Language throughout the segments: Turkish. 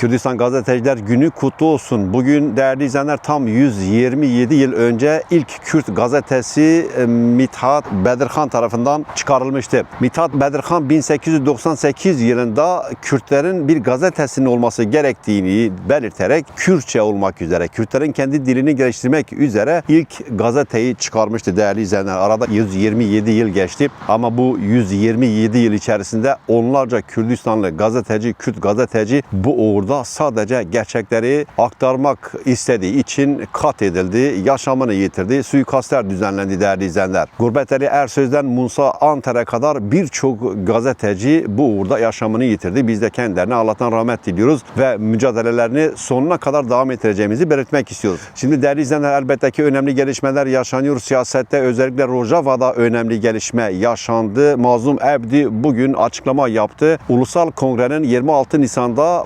Kürdistan Gazeteciler Günü kutlu olsun. Bugün değerli izleyenler tam 127 yıl önce ilk Kürt gazetesi e, Mithat Bedirhan tarafından çıkarılmıştı. Mithat Bedirhan 1898 yılında Kürtlerin bir gazetesinin olması gerektiğini belirterek Kürtçe olmak üzere, Kürtlerin kendi dilini geliştirmek üzere ilk gazeteyi çıkarmıştı değerli izleyenler. Arada 127 yıl geçti ama bu 127 yıl içerisinde onlarca Kürdistanlı gazeteci, Kürt gazeteci bu uğurda sadece gerçekleri aktarmak istediği için kat edildi, yaşamını yitirdi, suikastler düzenlendi değerli izleyenler. Gurbeteli Ersöz'den Musa Anter'e kadar birçok gazeteci bu uğurda yaşamını yitirdi. Biz de kendilerine Allah'tan rahmet diliyoruz ve mücadelelerini sonuna kadar devam ettireceğimizi belirtmek istiyoruz. Şimdi değerli izleyenler elbette ki önemli gelişmeler yaşanıyor. Siyasette özellikle Rojava'da önemli gelişme yaşandı. Mazlum Ebdi bugün açıklama yaptı. Ulusal Kongre'nin 26 Nisan'da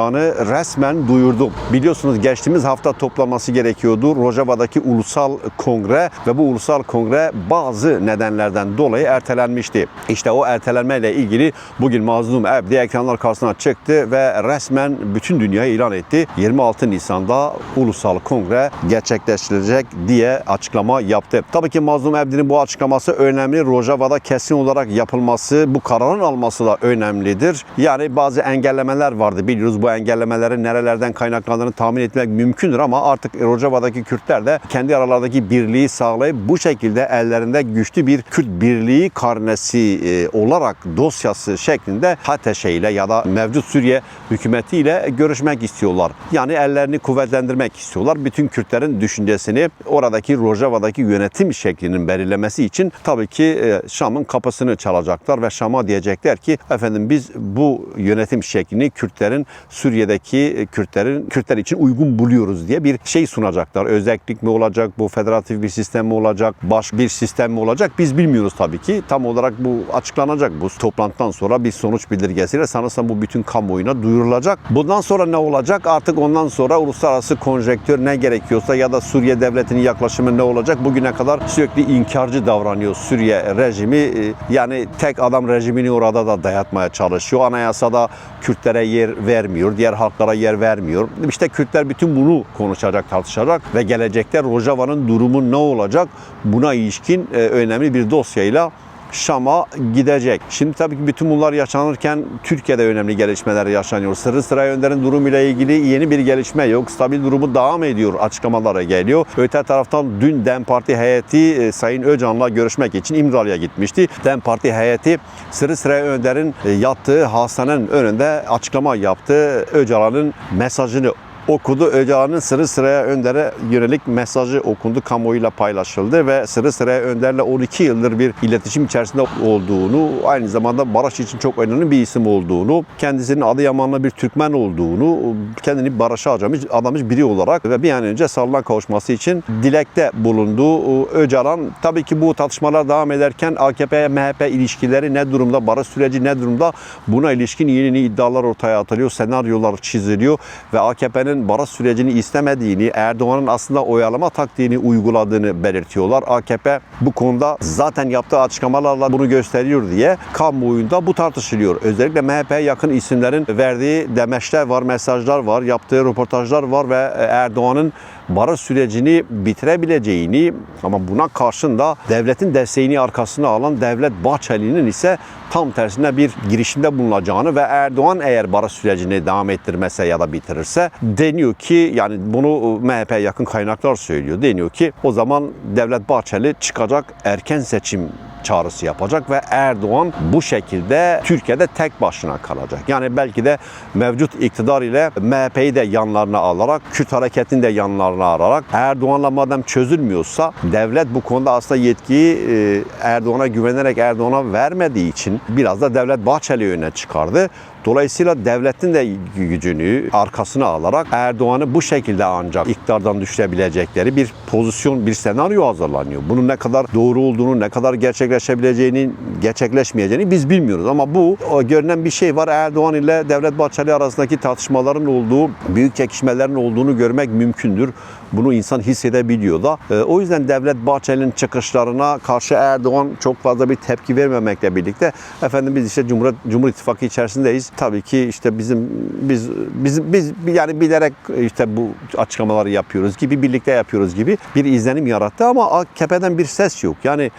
toplanacağını resmen duyurdu. Biliyorsunuz geçtiğimiz hafta toplanması gerekiyordu. Rojava'daki Ulusal Kongre ve bu Ulusal Kongre bazı nedenlerden dolayı ertelenmişti. İşte o ertelenmeyle ilgili bugün Mazlum Ebdi ekranlar karşısına çıktı ve resmen bütün dünyaya ilan etti. 26 Nisan'da Ulusal Kongre gerçekleştirilecek diye açıklama yaptı. Tabii ki Mazlum Ebdi'nin bu açıklaması önemli. Rojava'da kesin olarak yapılması, bu kararın alması da önemlidir. Yani bazı engellemeler vardı biliyoruz. Bu engellemelerin nerelerden kaynaklandığını tahmin etmek mümkündür ama artık Rojava'daki Kürtler de kendi aralardaki birliği sağlayıp bu şekilde ellerinde güçlü bir Kürt birliği karnesi e, olarak dosyası şeklinde HTŞ ile ya da mevcut Suriye hükümetiyle görüşmek istiyorlar. Yani ellerini kuvvetlendirmek istiyorlar. Bütün Kürtlerin düşüncesini oradaki Rojava'daki yönetim şeklinin belirlemesi için tabii ki e, Şam'ın kapısını çalacaklar ve Şam'a diyecekler ki efendim biz bu yönetim şeklini Kürtlerin Suriye'deki e, Kürtlerin Kürtler için uygun buluyoruz diye bir şey sunacaklar. Özellik mi olacak, bu federatif bir sistem mi olacak, baş bir sistem mi olacak biz bilmiyoruz tabii ki. Tam olarak bu açıklanacak bu toplantıdan sonra bir sonuç bildirgesiyle sanırsam bu bütün kamuoyuna duyurulacak. Bundan sonra ne olacak? Artık ondan sonra uluslararası konjektör ne gerekiyorsa ya da Suriye devletinin yaklaşımı ne olacak? Bugüne kadar sürekli inkarcı davranıyor Suriye rejimi. Ee, Yani tek adam rejimini orada da dayatmaya çalışıyor. Anayasada Kürtlere yer vermiyor, diğer halklara yer vermiyor. İşte Kürtler bütün bunu konuşacak, tartışacak ve gelecekte Rojava'nın durumu ne olacak? Buna ilişkin e, önemli bir dosyayla Şam'a gidecek. Şimdi tabii ki bütün bunlar yaşanırken Türkiye'de önemli gelişmeler yaşanıyor. Sırrı Sıra Önder'in durumuyla ilgili yeni bir gelişme yok. Stabil durumu devam ediyor açıklamalara geliyor. Öte taraftan dün DEM Parti heyeti e, Sayın Öcalan'la görüşmek için İmralı'ya gitmişti. DEM Parti heyeti Sırrı Sıra Önder'in e, yattığı hastanenin önünde açıklama yaptı. Öcalan'ın mesajını okudu. Öcalan'ın Sırrı Sıra'ya Önder'e yönelik mesajı okundu, kamuoyuyla paylaşıldı ve Sırrı Sıra'ya Önder'le 12 yıldır bir iletişim içerisinde olduğunu, aynı zamanda Barış için çok önemli bir isim olduğunu, kendisinin Adıyamanlı bir Türkmen olduğunu, kendini Barış'a adamış, adamış biri olarak ve bir an önce sağlığına kavuşması için dilekte bulundu. Öcalan tabii ki bu tartışmalar devam ederken AKP-MHP ilişkileri ne durumda, barış süreci ne durumda buna ilişkin yeni iddialar ortaya atılıyor, senaryolar çiziliyor ve AKP'nin barış sürecini istemediğini, Erdoğan'ın aslında oyalama taktiğini uyguladığını belirtiyorlar. AKP bu konuda zaten yaptığı açıklamalarla bunu gösteriyor diye kamuoyunda bu tartışılıyor. Özellikle MHP'ye yakın isimlerin verdiği demeçler var, mesajlar var, yaptığı röportajlar var ve Erdoğan'ın barış sürecini bitirebileceğini ama buna karşın da devletin desteğini arkasına alan Devlet Bahçeli'nin ise tam tersine bir girişimde bulunacağını ve Erdoğan eğer barış sürecini devam ettirmese ya da bitirirse deniyor ki yani bunu MHP yakın kaynaklar söylüyor. Deniyor ki o zaman Devlet Bahçeli çıkacak erken seçim çağrısı yapacak ve Erdoğan bu şekilde Türkiye'de tek başına kalacak. Yani belki de mevcut iktidar ile MHP'yi de yanlarına alarak, Kürt hareketini de yanlarına alarak Erdoğan'la madem çözülmüyorsa devlet bu konuda aslında yetkiyi e, Erdoğan'a güvenerek Erdoğan'a vermediği için biraz da devlet Bahçeli öne çıkardı. Dolayısıyla devletin de gücünü arkasına alarak Erdoğan'ı bu şekilde ancak iktidardan düşürebilecekleri bir pozisyon, bir senaryo hazırlanıyor. Bunun ne kadar doğru olduğunu, ne kadar gerçekleşebileceğini, gerçekleşmeyeceğini biz bilmiyoruz. Ama bu görünen bir şey var. Erdoğan ile Devlet Bahçeli arasındaki tartışmaların olduğu, büyük çekişmelerin olduğunu görmek mümkündür. Bunu insan hissedebiliyor da. E, o yüzden Devlet Bahçeli'nin çıkışlarına karşı Erdoğan çok fazla bir tepki vermemekle birlikte efendim biz işte Cumhuriyet, Cumhur İttifakı içerisindeyiz. Tabii ki işte bizim biz biz biz yani bilerek işte bu açıklamaları yapıyoruz gibi birlikte yapıyoruz gibi bir izlenim yarattı ama AKP'den bir ses yok. Yani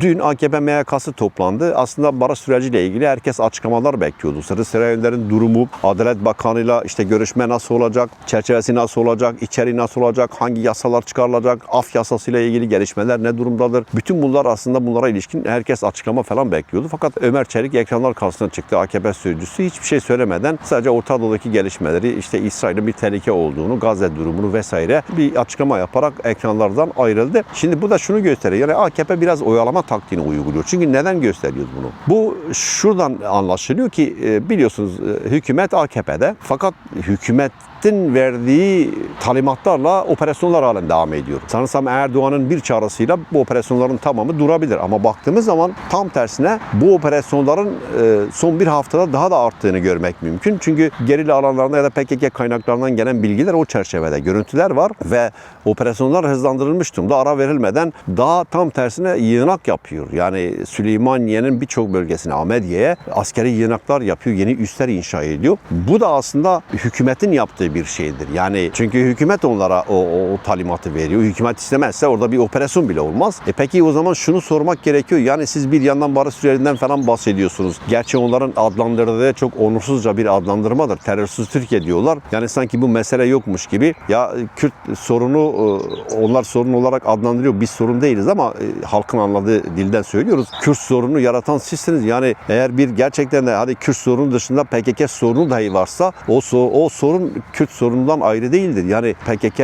dün AKP MYK'sı toplandı. Aslında barış süreciyle ilgili herkes açıklamalar bekliyordu. Saraylıların durumu, Adalet Bakanı'yla işte görüşme nasıl olacak, çerçevesi nasıl olacak, içeriği nasıl olacak, hangi yasalar çıkarılacak, af yasasıyla ilgili gelişmeler ne durumdadır? Bütün bunlar aslında bunlara ilişkin herkes açıklama falan bekliyordu. Fakat Ömer Çelik ekranlar karşısına çıktı. AKP sözcüsü hiçbir şey söylemeden sadece Orta Doğu'daki gelişmeleri, işte İsrail'in bir tehlike olduğunu, Gazze durumunu vesaire bir açıklama yaparak ekranlardan ayrıldı. Şimdi bu da şunu gösteriyor. Yani AKP biraz oyalama taktiğini uyguluyor. Çünkü neden gösteriyoruz bunu? Bu şuradan anlaşılıyor ki e, biliyorsunuz e, hükümet AKP'de fakat hükümetin verdiği talimatlarla operasyonlar halen devam ediyor. Sanırsam Erdoğan'ın bir çağrısıyla bu operasyonların tamamı durabilir. Ama baktığımız zaman tam tersine bu operasyonların e, son bir haftada daha da arttığını görmek mümkün. Çünkü gerilla alanlarında ya da PKK kaynaklarından gelen bilgiler o çerçevede görüntüler var ve operasyonlar hızlandırılmış durumda ara verilmeden daha tam tersine yığınak yapıyor. Yani Süleymaniye'nin birçok bölgesine Ahmediye'ye askeri yığınaklar yapıyor, yeni üsler inşa ediyor. Bu da aslında hükümetin yaptığı bir şeydir. Yani çünkü hükümet onlara o, o, o talimatı veriyor. Hükümet istemezse orada bir operasyon bile olmaz. E peki o zaman şunu sormak gerekiyor. Yani siz bir yandan barış sürelerinden falan bahsediyorsunuz. Gerçi onların adlandırdığı çok onursuzca bir adlandırmadır. Terörsüz Türkiye diyorlar. Yani sanki bu mesele yokmuş gibi. Ya Kürt sorunu e, onlar sorun olarak adlandırıyor. Biz sorun değiliz ama e, halkın anladığı dilden söylüyoruz. Kürt sorunu yaratan sizsiniz. Yani eğer bir gerçekten de hadi Kürt sorunu dışında PKK sorunu dahi varsa o, o sorun Kürt sorunundan ayrı değildir. Yani PKK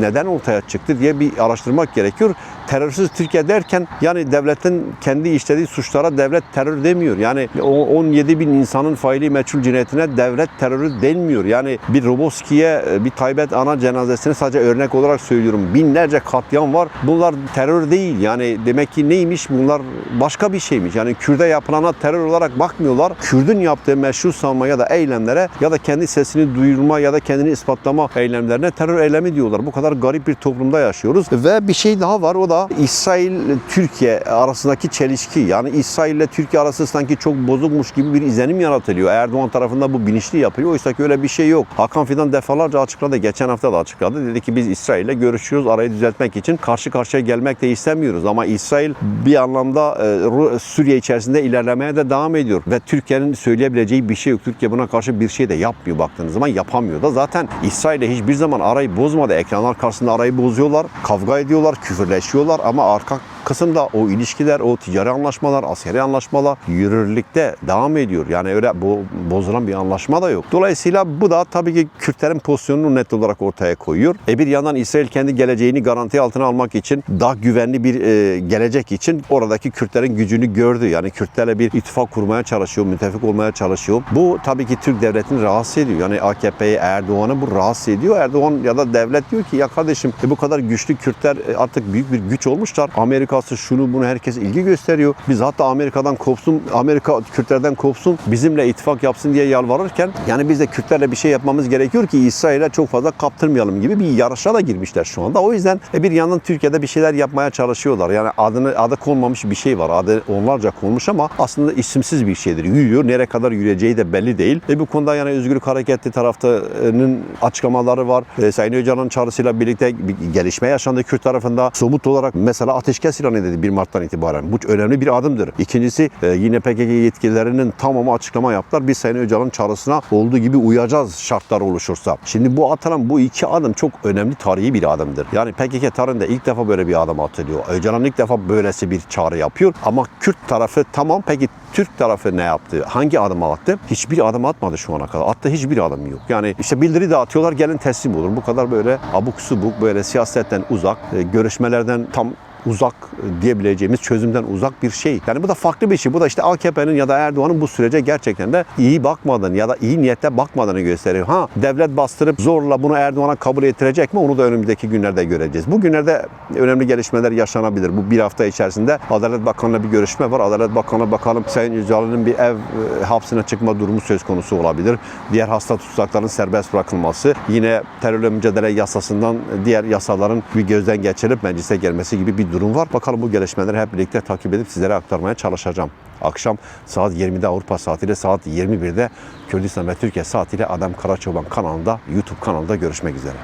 neden ortaya çıktı diye bir araştırmak gerekiyor. Terörsüz Türkiye derken yani devletin kendi işlediği suçlara devlet terör demiyor. Yani o 17 bin insanın faili meçhul cinayetine devlet terörü denmiyor. Yani bir Roboski'ye bir Taybet ana cenazesini sadece örnek olarak söylüyorum. Binlerce katliam var. Bunlar terör değil. Yani demek ki neymiş? Bunlar başka bir şeymiş. Yani Kürde yapılana terör olarak bakmıyorlar. Kürdün yaptığı meşru sanma ya da eylemlere ya da kendi sesini duyurma ya da kendini ispatlama eylemlerine terör eylemi diyorlar. Bu kadar garip bir toplumda yaşıyoruz. Ve bir şey daha var o da İsrail-Türkiye arasındaki çelişki. Yani İsrail ile Türkiye arası sanki çok bozukmuş gibi bir izlenim yaratılıyor. Erdoğan tarafında bu bilinçli yapıyor. Oysa ki öyle bir şey yok. Hakan Fidan defalarca açıkladı. Geçen hafta da açıkladı. Dedi ki biz İsrail ile görüşüyoruz. Arayı düzeltmek için karşı karşıya gelmek de istemiyoruz. Ama İsrail bir anlamda e, Ru- Suriye içerisinde ilerlemeye de devam ediyor. Ve Türkiye'nin söyleyebileceği bir şey yok. Türkiye buna karşı bir şey de yapmıyor baktığınız zaman. Yapamıyor da. Zaten İsrail ile hiçbir zaman arayı bozmadı. Ekranlar karşısında arayı bozuyorlar. Kavga ediyorlar, küfürleşiyorlar ama arka kısımda o ilişkiler, o ticari anlaşmalar, askeri anlaşmalar yürürlükte devam ediyor. Yani öyle bu bozulan bir anlaşma da yok. Dolayısıyla bu da tabii ki Kürtlerin pozisyonunu net olarak ortaya koyuyor. E bir yandan İsrail kendi geleceğini garanti altına almak için daha güvenli bir e, gelecek için oradaki Kürtlerin gücünü gördü. Yani Kürtlerle bir ittifak kurmaya çalışıyor, müttefik olmaya çalışıyor. Bu tabii ki Türk devletini rahatsız ediyor. Yani AKP'yi, Erdoğan'ı bu rahatsız ediyor. Erdoğan ya da devlet diyor ki ya kardeşim e, bu kadar güçlü Kürtler e, artık büyük bir güç olmuşlar. Amerika'sı şunu bunu herkes ilgi gösteriyor. Biz hatta Amerika'dan kopsun, Amerika Kürtlerden kopsun, bizimle ittifak yapsın diye yalvarırken yani biz de Kürtlerle bir şey yapmamız gerekiyor ki İsrail'e çok fazla kaptırmayalım gibi bir yarışa da girmişler şu anda. O yüzden e, bir yandan Türkiye'de bir şeyler yapmaya çalışıyorlar. Yani adını adı konmamış bir şey var. Adı onlarca konmuş ama aslında isimsiz bir şeydir. Yürüyor. Nereye kadar yürüyeceği de belli değil. Ve bu konuda yani Özgürlük Hareketi taraftarının açıklamaları var. E, Sayın Öcalan'ın çağrısıyla birlikte bir gelişme yaşandı Kürt tarafında. Somut olarak mesela ateşkes ilan edildi 1 Mart'tan itibaren. Bu önemli bir adımdır. İkincisi e, yine PKK yetkililerinin tamamı açıklama yaptılar. Biz Sayın Öcalan'ın çağrısına olduğu gibi uyacağız şartlar oluşursa. Şimdi bu atılan bu iki adım çok önemli tarihi bir adımdır. Yani PKK tarihinde ilk defa böyle bir adım atılıyor. Öcalan ilk defa böylesi bir çağrı yapıyor. Ama Kürt tarafı tamam peki Türk tarafı ne yaptı? Hangi adım attı? Hiçbir adım atmadı şu ana kadar. Attığı hiçbir adım yok. Yani işte bildiri dağıtıyorlar gelin teslim olun. Bu kadar böyle abuk subuk böyle siyasetten uzak, e, görüşmelerden tam uzak diyebileceğimiz çözümden uzak bir şey. Yani bu da farklı bir şey. Bu da işte AKP'nin ya da Erdoğan'ın bu sürece gerçekten de iyi bakmadığını ya da iyi niyetle bakmadığını gösteriyor. Ha devlet bastırıp zorla bunu Erdoğan'a kabul ettirecek mi? Onu da önümüzdeki günlerde göreceğiz. Bu günlerde önemli gelişmeler yaşanabilir. Bu bir hafta içerisinde Adalet Bakanı'na bir görüşme var. Adalet Bakanı'na bakalım Sayın Öcalan'ın bir ev e, hapsine çıkma durumu söz konusu olabilir. Diğer hasta tutsakların serbest bırakılması, yine terörle mücadele yasasından diğer yasaların bir gözden geçirilip meclise gelmesi gibi bir durum durum var. Bakalım bu gelişmeleri hep birlikte takip edip sizlere aktarmaya çalışacağım. Akşam saat 20'de Avrupa saatiyle saat 21'de Kürdistan ve Türkiye saatiyle Adem Karaçoban kanalında YouTube kanalında görüşmek üzere.